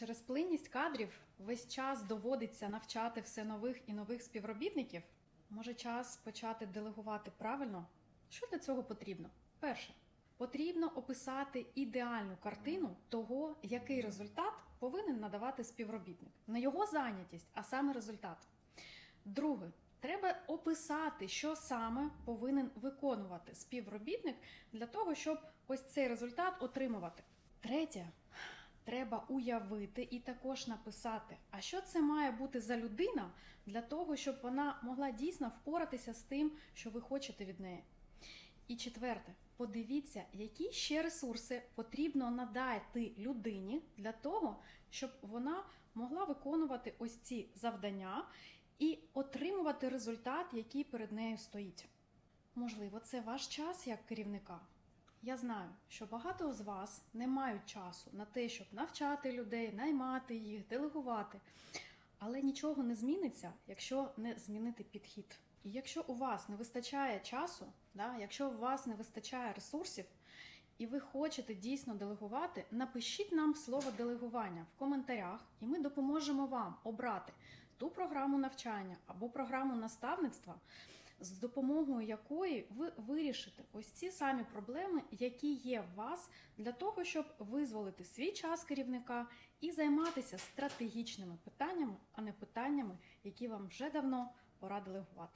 через плинність кадрів весь час доводиться навчати все нових і нових співробітників. Може, час почати делегувати правильно? Що для цього потрібно? Перше, потрібно описати ідеальну картину того, який результат повинен надавати співробітник. Не його зайнятість, а саме результат. Друге, треба описати, що саме повинен виконувати співробітник для того, щоб ось цей результат отримувати. Третє, треба уявити і також написати, а що це має бути за людина для того, щоб вона могла дійсно впоратися з тим, що ви хочете від неї. І четверте, подивіться, які ще ресурси потрібно надати людині для того, щоб вона могла виконувати ось ці завдання і отримувати результат, який перед нею стоїть. Можливо, це ваш час як керівника. Я знаю, що багато з вас не мають часу на те, щоб навчати людей, наймати їх, делегувати. Але нічого не зміниться, якщо не змінити підхід. І якщо у вас не вистачає часу, да, якщо у вас не вистачає ресурсів, і ви хочете дійсно делегувати, напишіть нам слово делегування в коментарях, і ми допоможемо вам обрати ту програму навчання або програму наставництва, з допомогою якої ви вирішите ось ці самі проблеми, які є в вас, для того, щоб визволити свій час керівника і займатися стратегічними питаннями, а не питаннями, які вам вже давно пора делегувати.